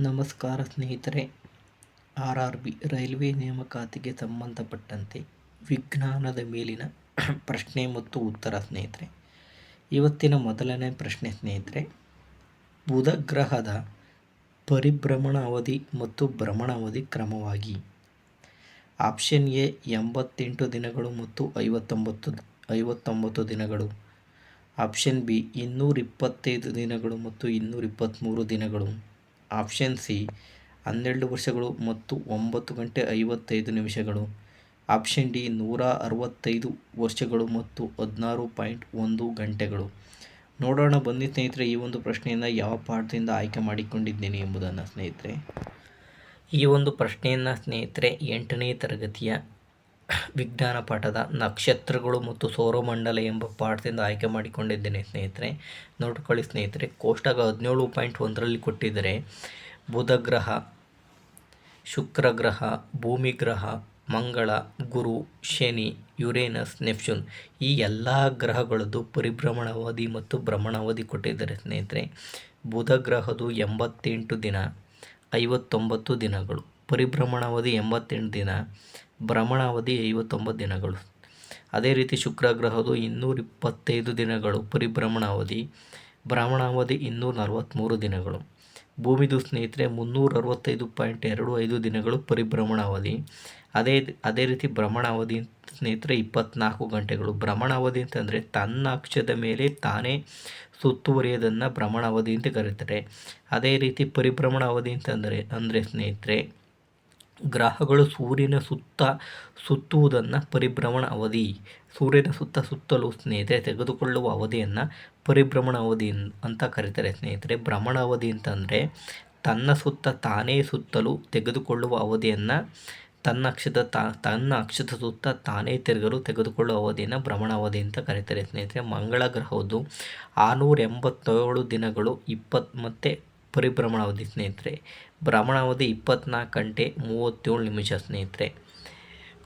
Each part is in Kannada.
ನಮಸ್ಕಾರ ಸ್ನೇಹಿತರೆ, ಆರ್ ಆರ್ ಬಿ ರೈಲ್ವೆ ನೇಮಕಾತಿಗೆ ಸಂಬಂಧಪಟ್ಟಂತೆ ವಿಜ್ಞಾನದ ಮೇಲಿನ ಪ್ರಶ್ನೆ ಮತ್ತು ಉತ್ತರ ಸ್ನೇಹಿತರೆ. ಇವತ್ತಿನ ಮೊದಲನೇ ಪ್ರಶ್ನೆ ಸ್ನೇಹಿತರೆ ಬುಧ ಗ್ರಹದ ಪರಿಭ್ರಮಣ ಅವಧಿ ಮತ್ತು ಭ್ರಮಣ ಅವಧಿ ಕ್ರಮವಾಗಿ. ಆಪ್ಷನ್ ಎ, ಎಂಬತ್ತೆಂಟು ದಿನಗಳು ಮತ್ತು ಐವತ್ತೊಂಬತ್ತು ಐವತ್ತೊಂಬತ್ತು ದಿನಗಳು. ಆಪ್ಷನ್ ಬಿ, ಇನ್ನೂರಿಪ್ಪತ್ತೈದು ದಿನಗಳು ಮತ್ತು ಇನ್ನೂರ ಇಪ್ಪತ್ತ್ಮೂರು ದಿನಗಳು. ಆಪ್ಷನ್ ಸಿ, ಹನ್ನೆರಡು ವರ್ಷಗಳು ಮತ್ತು ಒಂಬತ್ತು ಗಂಟೆ ಐವತ್ತೈದು ನಿಮಿಷಗಳು. ಆಪ್ಷನ್ ಡಿ, ನೂರ ಅರವತ್ತೈದು ವರ್ಷಗಳು ಮತ್ತು ಹದಿನಾರು ಪಾಯಿಂಟ್ ಒಂದು ಗಂಟೆಗಳು. ನೋಡೋಣ ಬನ್ನಿ ಸ್ನೇಹಿತರೆ, ಈ ಒಂದು ಪ್ರಶ್ನೆಯನ್ನು ಯಾವ ಪಾಠದಿಂದ ಆಯ್ಕೆ ಮಾಡಿಕೊಂಡಿದ್ದೇನೆ ಎಂಬುದನ್ನು ಸ್ನೇಹಿತರೆ. ಈ ಒಂದು ಪ್ರಶ್ನೆಯನ್ನು ಸ್ನೇಹಿತರೆ, ಎಂಟನೇ ತರಗತಿಯ ವಿಜ್ಞಾನ ಪಾಠದ ನಕ್ಷತ್ರಗಳು ಮತ್ತು ಸೌರಮಂಡಲ ಎಂಬ ಪಾಠದಿಂದ ಆಯ್ಕೆ ಮಾಡಿಕೊಂಡಿದ್ದೇನೆ ಸ್ನೇಹಿತರೆ. ನೋಡ್ಕೊಳ್ಳಿ ಸ್ನೇಹಿತರೆ, ಕೋಷ್ಟಕ ಹದಿನೇಳು ಪಾಯಿಂಟ್ ಒಂದರಲ್ಲಿ ಕೊಟ್ಟಿದ್ದರೆ, ಬುಧ ಗ್ರಹ, ಶುಕ್ರ ಗ್ರಹ, ಭೂಮಿ ಗ್ರಹ, ಮಂಗಳ, ಗುರು, ಶನಿ, ಯುರೇನಸ್, ನೆಪ್ಚೂನ್ ಈ ಎಲ್ಲ ಗ್ರಹಗಳದ್ದು ಪರಿಭ್ರಮಣಾವಧಿ ಮತ್ತು ಭ್ರಮಣಾವಧಿ ಕೊಟ್ಟಿದ್ದಾರೆ ಸ್ನೇಹಿತರೆ. ಬುಧ ಗ್ರಹದು ಎಂಬತ್ತೆಂಟು ದಿನ, ಐವತ್ತೊಂಬತ್ತು ದಿನಗಳು, ಪರಿಭ್ರಮಣಾವಧಿ ಎಂಬತ್ತೆಂಟು ದಿನ ಭ್ರಮಣಾವಧಿ ಐವತ್ತೊಂಬತ್ತು ದಿನಗಳು. ಅದೇ ರೀತಿ ಶುಕ್ರ ಗ್ರಹದು ಇನ್ನೂರ ಇಪ್ಪತ್ತೈದು ದಿನಗಳು. ಪರಿಭ್ರಮಣಾವಧಿ, ಭ್ರಮಣಾವಧಿ ಇನ್ನೂರ ನಲವತ್ತ್ಮೂರು ದಿನಗಳು. ಭೂಮಿದು ಸ್ನೇಹಿತರೆ ಮುನ್ನೂರ ಅರವತ್ತೈದು ಪಾಯಿಂಟ್ ಎರಡು ಐದು ದಿನಗಳು ಪರಿಭ್ರಮಣಾವಧಿ. ಅದೇ ಅದೇ ರೀತಿ ಭ್ರಮಣಾವಧಿ ಸ್ನೇಹಿತರೆ, ಇಪ್ಪತ್ನಾಲ್ಕು ಗಂಟೆಗಳು. ಭ್ರಮಣಾವಧಿ ಅಂತಂದರೆ ತನ್ನ ಅಕ್ಷದ ಮೇಲೆ ತಾನೇ ಸುತ್ತುವರಿಯೋದನ್ನು ಭ್ರಮಣಾವಧಿ ಅಂತ ಕರೀತಾರೆ. ಅದೇ ರೀತಿ ಪರಿಭ್ರಮಣಾವಧಿ ಅಂತಂದರೆ ಅಂದರೆ ಸ್ನೇಹಿತರೆ ಗ್ರಹಗಳು ಸೂರ್ಯನ ಸುತ್ತ ಸುತ್ತುವುದನ್ನು ಪರಿಭ್ರಮಣ ಅವಧಿ. ಸೂರ್ಯನ ಸುತ್ತ ಸುತ್ತಲು ಸ್ನೇಹಿತರೆ ತೆಗೆದುಕೊಳ್ಳುವ ಅವಧಿಯನ್ನು ಪರಿಭ್ರಮಣ ಅವಧಿ ಅಂತ ಕರೀತಾರೆ ಸ್ನೇಹಿತರೆ. ಭ್ರಮಣ ಅವಧಿ ಅಂತಂದರೆ ತನ್ನ ಸುತ್ತ ತಾನೇ ಸುತ್ತಲು ತೆಗೆದುಕೊಳ್ಳುವ ಅವಧಿಯನ್ನು ತನ್ನ ಅಕ್ಷದ ತಾ, ತನ್ನ ಅಕ್ಷದ ಸುತ್ತ ತಾನೇ ತಿರುಗಲು ತೆಗೆದುಕೊಳ್ಳುವ ಅವಧಿಯನ್ನು ಭ್ರಮಣ ಅವಧಿ ಅಂತ ಕರೀತಾರೆ ಸ್ನೇಹಿತರೆ. ಮಂಗಳ ಗ್ರಹದ್ದು ಆರುನೂರ ಎಂಬತ್ತೇಳು ದಿನಗಳು ಇಪ್ಪತ್ತು ಮತ್ತು ಪರಿಭ್ರಮಣಾವಧಿ ಸ್ನೇಹಿತರೆ. ಭ್ರಮಣಾವಧಿ ಇಪ್ಪತ್ನಾಲ್ಕು ಗಂಟೆ ಮೂವತ್ತೇಳು ನಿಮಿಷ ಸ್ನೇಹಿತರೆ.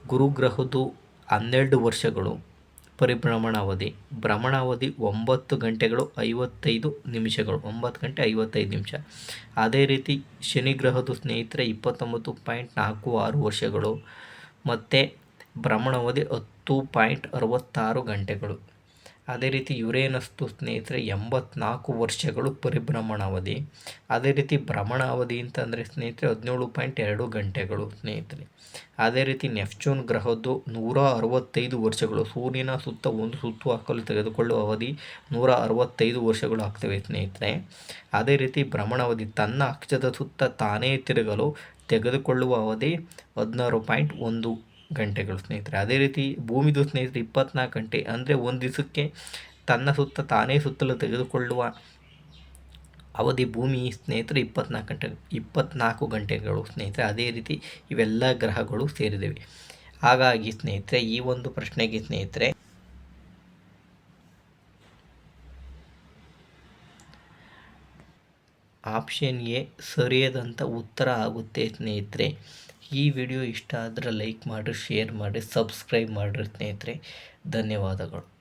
ಗುರುಗ್ರಹದ್ದು ಹನ್ನೆರಡು ವರ್ಷಗಳು ಪರಿಭ್ರಮಣಾವಧಿ ಭ್ರಮಣಾವಧಿ ಒಂಬತ್ತು ಗಂಟೆಗಳು ಐವತ್ತೈದು ನಿಮಿಷಗಳು. ಒಂಬತ್ತು ಗಂಟೆ ಐವತ್ತೈದು ನಿಮಿಷ. ಅದೇ ರೀತಿ ಶನಿ ಗ್ರಹದ ಸ್ನೇಹಿತರೆ ಇಪ್ಪತ್ತೊಂಬತ್ತು ಪಾಯಿಂಟ್ ನಾಲ್ಕು ಆರು ವರ್ಷಗಳು. ಮತ್ತು ಭ್ರಮಣಾವಧಿ ಹತ್ತು ಪಾಯಿಂಟ್ ಅರವತ್ತಾರು ಗಂಟೆಗಳು. ಅದೇ ರೀತಿ ಯುರೇನಸ್ತು ಸ್ನೇಹಿತರೆ, ಎಂಬತ್ನಾಲ್ಕು ವರ್ಷಗಳು ಪರಿಭ್ರಮಣಾವಧಿ. ಅದೇ ರೀತಿ ಭ್ರಮಣ ಅವಧಿ ಅಂತಂದರೆ ಸ್ನೇಹಿತರೆ, ಹದಿನೇಳು ಪಾಯಿಂಟ್ ಎರಡು ಗಂಟೆಗಳು ಸ್ನೇಹಿತರೆ. ಅದೇ ರೀತಿ ನೆಫ್ಚೂನ್ ಗ್ರಹದ್ದು ನೂರ ಅರವತ್ತೈದು ವರ್ಷಗಳು, ಸೂರ್ಯನ ಸುತ್ತ ಒಂದು ಸುತ್ತು ಹಾಕಲು ತೆಗೆದುಕೊಳ್ಳುವ ಅವಧಿ ನೂರ ಅರವತ್ತೈದು ವರ್ಷಗಳು ಆಗ್ತವೆ ಸ್ನೇಹಿತರೆ. ಅದೇ ರೀತಿ ಭ್ರಮಣಾವಧಿ, ತನ್ನ ಅಕ್ಷದ ಸುತ್ತ ತಾನೇ ತಿರುಗಲು ತೆಗೆದುಕೊಳ್ಳುವ ಅವಧಿ ಹದಿನಾರು ಪಾಯಿಂಟ್ ಒಂದು ಗಂಟೆಗಳು ಸ್ನೇಹಿತರೆ. ಅದೇ ರೀತಿ ಭೂಮಿದು ಸ್ನೇಹಿತರೆ, ಇಪ್ಪತ್ನಾಲ್ಕು ಗಂಟೆ ಅಂದರೆ ಒಂದು ದಿವಸಕ್ಕೆ ತನ್ನ ಸುತ್ತ ತಾನೇ ಸುತ್ತಲೂ ತೆಗೆದುಕೊಳ್ಳುವ ಅವಧಿ ಭೂಮಿ ಸ್ನೇಹಿತರೆ ಇಪ್ಪತ್ನಾಲ್ಕು ಗಂಟೆ, ಇಪ್ಪತ್ನಾಲ್ಕು ಗಂಟೆಗಳು ಸ್ನೇಹಿತರೆ. ಅದೇ ರೀತಿ ಇವೆಲ್ಲ ಗ್ರಹಗಳು ಸೇರಿದವೆ. ಹಾಗಾಗಿ ಸ್ನೇಹಿತರೆ, ಈ ಒಂದು ಪ್ರಶ್ನೆಗೆ ಸ್ನೇಹಿತರೆ, ಆಪ್ಷನ್ ಎ ಸರಿಯಾದಂಥ ಉತ್ತರ ಆಗುತ್ತೆ ಸ್ನೇಹಿತರೆ. ಈ ವಿಡಿಯೋ ಇಷ್ಟ ಆದರೆ ಲೈಕ್ ಮಾಡಿರಿ ಶೇರ್ ಮಾಡಿರಿ ಸಬ್ಸ್ಕ್ರೈಬ್ ಮಾಡಿರಿ ಸ್ನೇಹಿತರೆ. ಧನ್ಯವಾದಗಳು.